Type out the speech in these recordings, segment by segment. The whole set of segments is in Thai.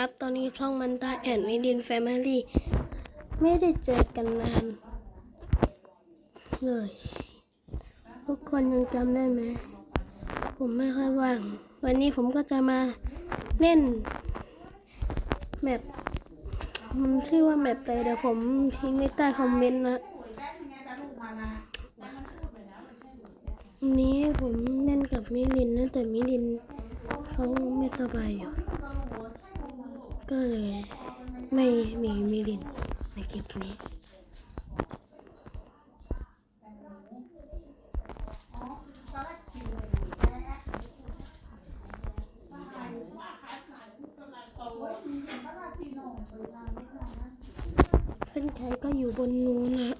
ครับตอนนี้ช่องมันตาแอนวิดินแฟมิลี่ไม่ได้เจอกันนานเลยทุกคนยังจำได้ไหมผมไม่ค่อยว่าง วันนี้ผมก็จะมาเล่นแมปมันชื่อว่าแมปอะไรเดี๋ยวผมทิ้งไว้ใต้คอมเมนต์นะวันนี้ผมเล่นกับมิลินนะแต่มิลินเขาไม่สบายอยู่ ก็เลยไม่มีมิลินในคลิปนี้ เส้นชัยก็อยู่บนนู้นนะ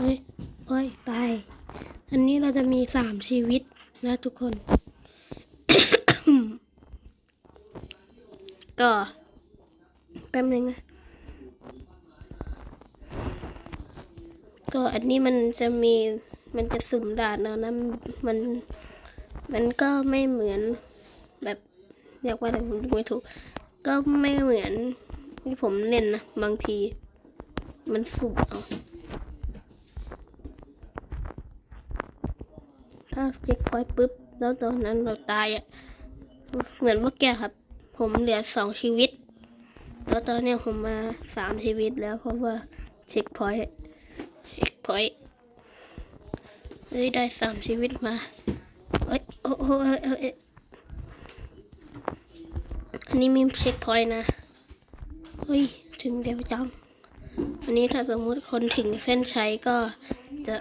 เฮ้ยโอ้ย ตาย อันนี้เราจะมีสามชีวิตนะทุกคน ก็แป๊บนึงนะ ก็อันนี้มันจะมีมันจะสุ่มด่านแล้วนะมันมันก็ไม่เหมือนแบบเรียกว่าอะไรผมดูไม่ถูก ก็ไม่เหมือนที่ผมเล่นนะ บางที มันสุ่มเอา ถ้าเช็คพอยต์ปุ๊บ แล้วตอนนั้นเราตายอะ่ะ เหมือนว่าแกครับ ผมเหลือสองชีวิต แล้วตอนเนี้ยผมมาสามชีวิตแล้วเพราะว่าเช็คพอยต์เช็คพอยต์เฮ้ยได้สามชีวิตมาเอ้ยโอ้โหเฮ้ยเฮ้ยอันนี้มีเช็คพอยต์นะเฮ้ยถึงเดียวจังอันนี้ถ้าสมมุติคนถึงเส้นชัยก็จะ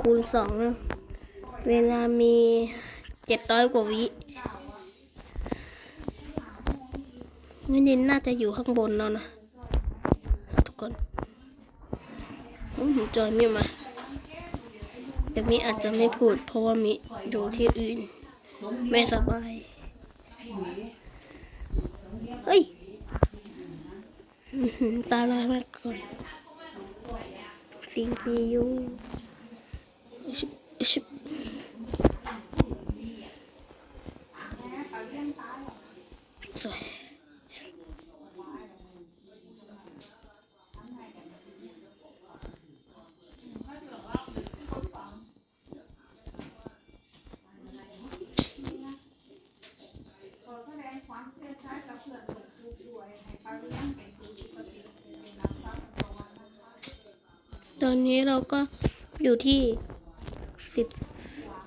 คูณสองนะ เวลามีเจ็ดร้อยกว่าวิเงินินน่าจะอยู่ข้างบนแล้วนะ ทุกคนอืมจอยมีมาแต่มีอาจจะไม่พูด เพราะว่ามีอยู่ที่อื่น ไม่สบาย เฮ้ย ตาลายมากก่อน CPU ชิบชิบ อยู่ที่สิบ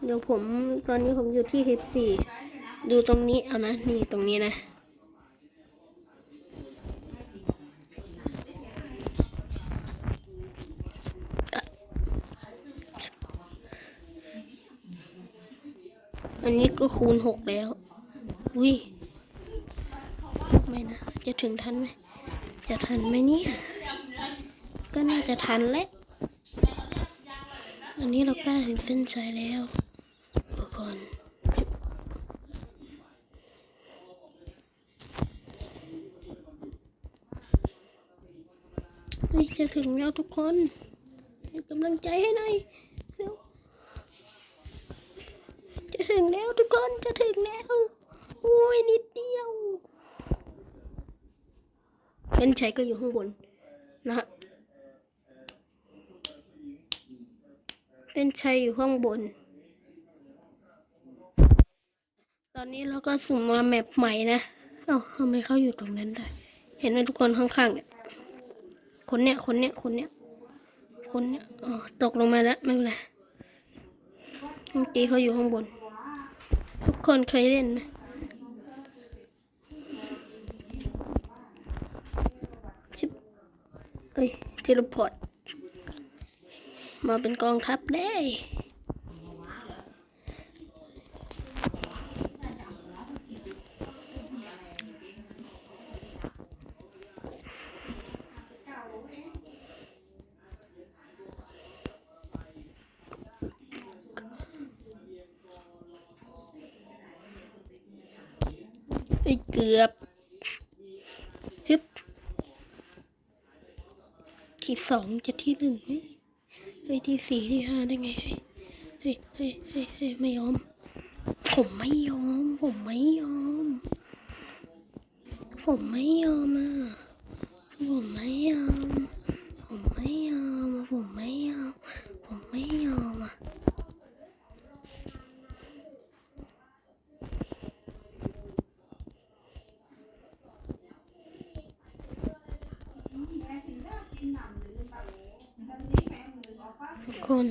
เดี๋ยวผมตอนนี้ผมอยู่ที่สิบสี่ดูตรงนี้เอานะนี่ตรงนี้นะ อันนี้ก็คูณหกแล้ว อุ้ยไม่นะ จะถึงทันไหม จะทันไหมเนี่ย ก็น่าจะทันแหละ อันนี้เราใกล้ถึงเส้นชัยแล้วทุกคนเฮ้ยจะถึงแล้วทุกคนให้กำลังใจให้หน่อยเร็วจะถึงแล้วทุกคนจะถึงแล้วโอ้ยนิดเดียวเส้นชัยก็อยู่ข้างบนนะฮะ เป็นชัยอยู่ข้างบน ตอนนี้เราก็สุ่มมาแมปใหม่นะ เอ้าทำไมเขาอยู่ตรงนั้นได้ เห็นไหมทุกคนข้างๆเนี่ย คนเนี้ย คนเนี้ย คนเนี้ย คนเนี้ยอ๋อตกลงมาแล้วไม่เป็นไรเมื่อกี้เขาอยู่ข้างบน ทุกคนเคยเล่นไหมชิบเอ้ยเทเลพอร์ต มาเป็นกองทัพได้ไอ้เกือบฮึบที่สองจะที่หนึ่ง ได้ที่สี่ที่ห้าได้ไงเฮ้ยเฮ้ยเฮ้ยเฮ้ยไม่ยอม ผมไม่ยอม ผมไม่ยอม ผมไม่ยอมอะผมไม่ยอม ผมไม่ยอมอะผมไม่ยอม ผมไม่ยอมอะ คน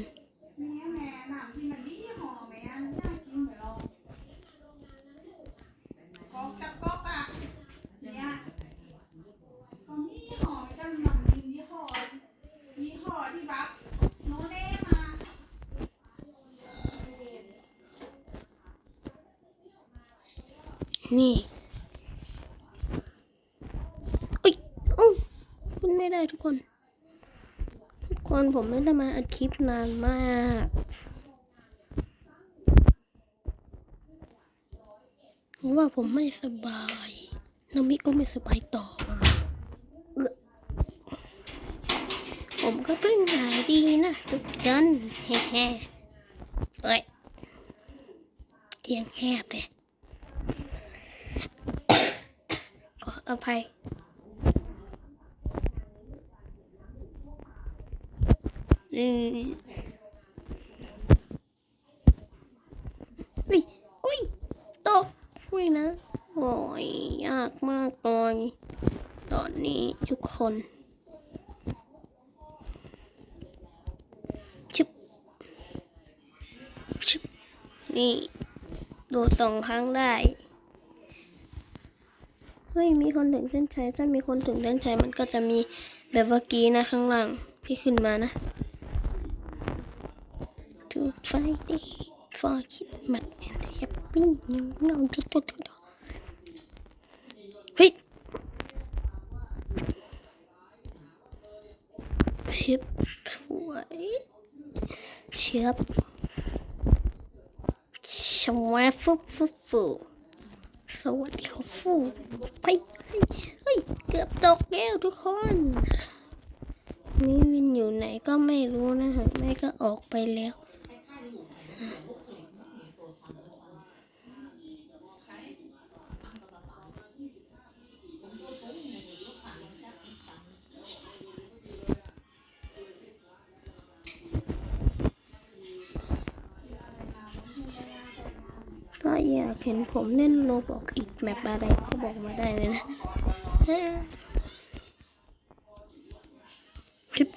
นี่อุ้ยอู้คุณไม่ได้ทุกคน ทุกคน ผมไม่ได้มาอัดคลิปนานมากเพราะว่าผมไม่สบายน้องมิก็ไม่สบายต่อมาออผมก็เพิ่งหายดีนะทุกคนแฮ่เอ้ยเตียงแหบเลยขออภัย อืมอุ้ยอุ้ยตกอุ้ยนะโอ้ยยากมากเลยตอนนี้ทุกคนชิบชิบนี่โดดสองครั้งได้เฮ้ยมีคนถึงเส้นชัยถ้ามีคนถึงเส้นชัยมันก็จะมีแบบเมื่อกี้นะข้างล่างพี่ขึ้นมานะ To fight it for kid man and Happy new no เฮ้ยเชิบสวยเชิบชวาฟุบฟุบฟุบสวัสดีครับฟูไปเฮ้ยเฮ้ยเกือบตกแล้วทุกคนมิวินอยู่ไหนก็ไม่รู้นะฮะแม่ก็ออกไปแล้ว อยากเห็นผมเล่นโลบอกอีกแมปอะไรก็บอกมาได้เลยนะคลิป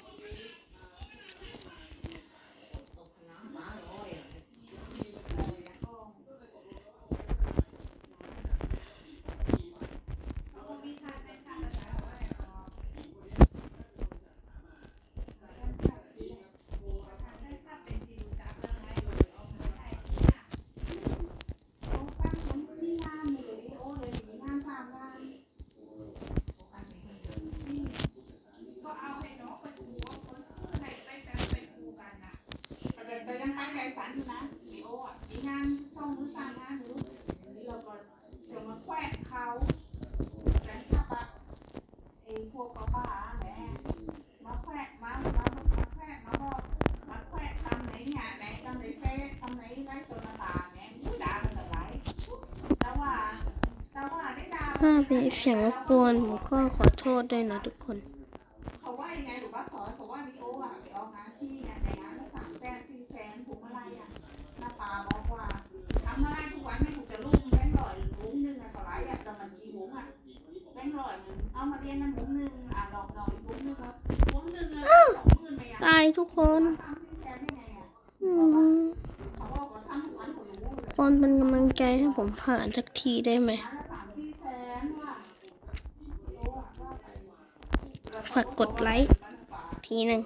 ถ้า มีเสียงรบกวนผมก็ขอโทษด้วยนะทุกคน เขาว่ายังไงหรือว่าสอนเขาว่านิโออะไปออกงานที่เนี่ยในงานละสามแสนสี่แสนถูกอะไรอะหน้าตาบอกว่าทำอะไรทุกวันไม่ถูกจะลูกแบงค์ร้อยลุงหนึ่งอะเท่าไหรอะแต่มันกี่หุงอะแบงค์ร้อยมันเอามาเรียนนั่นหุงหนึ่งอะดอกหน่อยหุงหนึ่งครับหุงหนึ่งอะสองหมื่นไปอะตายทุกคนสามสี่แสนได้ไงอะอืมเขาบอกว่าทำทุกวันเขารู้เลยคนเป็นกำลังใจให้ผมผ่านสักทีได้ไหม ฝากกดไลค์ทีหนึ่ง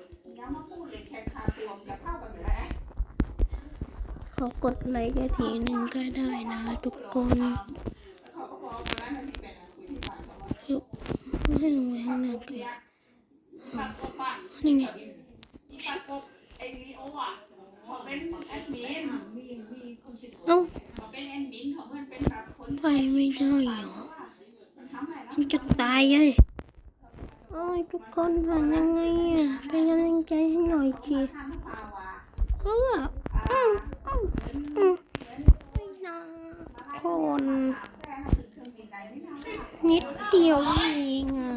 ขอกดไลค์แค่ทีหนึ่งก็ได้นะทุกคนไม่ใช่ลงไปข้างหน้าเกินนี่ไงเอ้าไปไม่ได้เหรอมันจะตายเลย โอ้ยทุกคนทำยังไงอะเป็นกำลังใจให้หน่อยจีเอ้ออืมอืมอืมไม่นะคนนิดเดียวเองอะ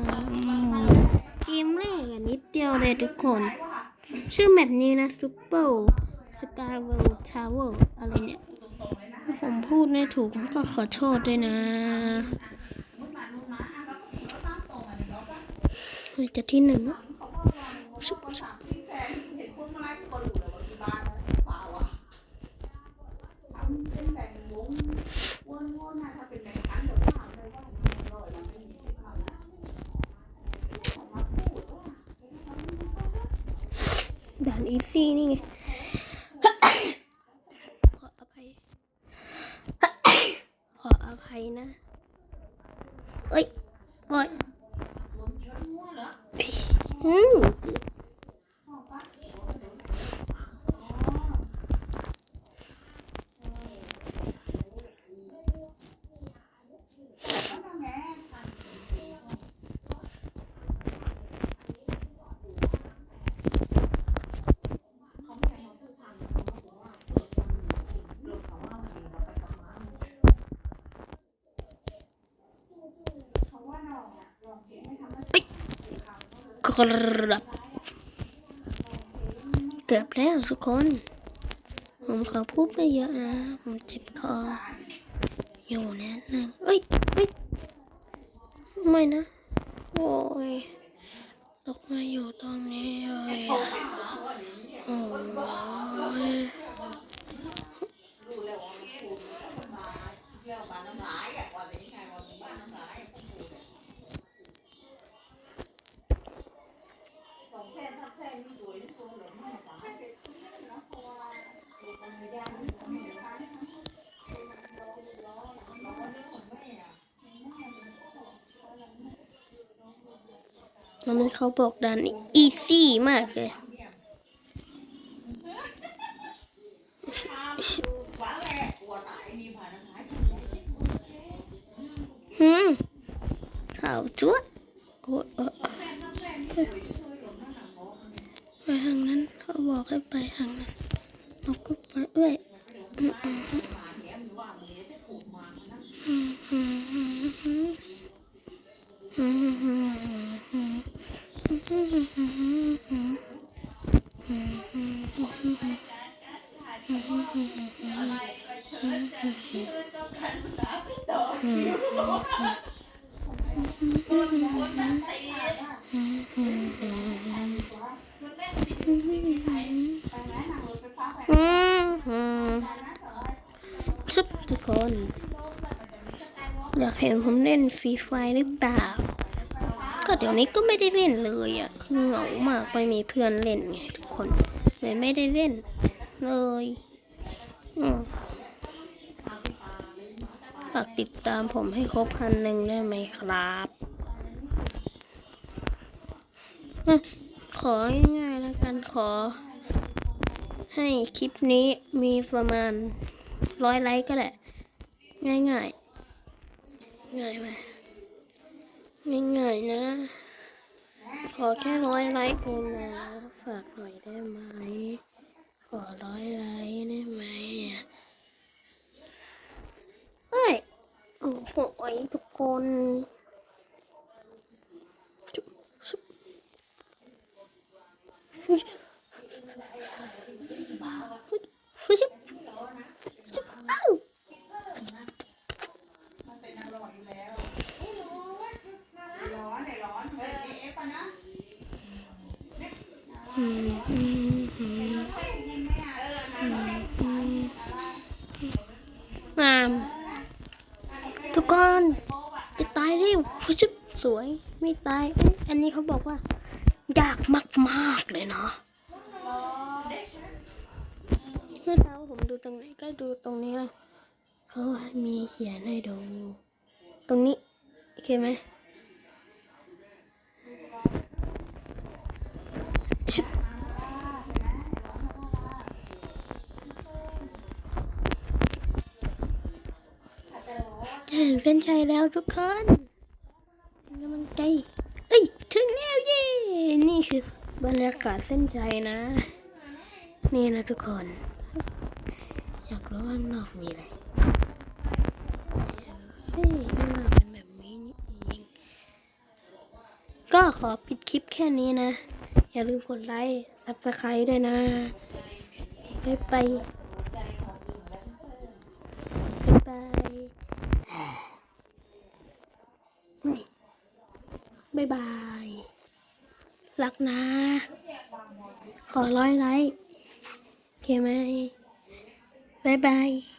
เกมแรกอะนิดเดียวเลยทุกคน ชื่อแมปนี้นะซูเปอร์สกายเวิลด์ทาวเวอร์อะไรเนี่ยผมพูดไม่ถูกผมก็ขอโทษด้วยนะ เลยจะที่หนึ่งสุดสามด่านอีซี่นี่ไง ครับเกือบแล้วทุกคน ผมขอพูดไม่เยอะนะ ผมเจ็บคอ อยู่แน่ดนึงเอ้ยเฮ้ยไม่นะ โอ้ยตกมาอยู่ตรงนี้เลยโอ้ย ตอนนี้เขาบอกดันอีซี่มากเลยหืมข่าวจุด 嗯 ซุปทุกคน อยากเห็นผมเล่นฟรีไฟหรือเปล่า ก็เดี๋ยวนี้ก็ไม่ได้เล่นเลยอะ คือเหงามากไม่มีเพื่อนเล่นไงทุกคน เลยไม่ได้เล่นเลยอืมฝากติดตามผมให้ครบพันหนึ่งได้ไหมครับอของ่ายๆแล้วกันขอ ให้คลิปนี้มีประมาณ ร้อยไลค์ก็แหละ ง่ายๆง่ายไหมง่ายๆนะ ขอแค่ร้อยไลค์เองนะฝากหน่อยได้ไหม ขอร้อยไลค์ได้ไหมเฮ้ย โอ้โหทุกคนเฮ้ย เขามีเขียนให้ดู ตรงนี้ โอเคไหมชึบถึงเส้นชัยแล้วทุกคนเป็นกำลังใจ เอ้ย ถึงแล้วเย้นี่คือบรรยากาศเส้นชัยนะ นี่นะทุกคน อยากรู้ว่าข้างนอกมีอะไร ขอปิดคลิปแค่นี้นะ อย่าลืมกดไลค์ซับสไครต์ด้วยนะบ๊ายบายบ๊ายบายนี่บ๊ายบาย รักนะ ขอร้อยไลค์โอเคไหมบ๊ายบาย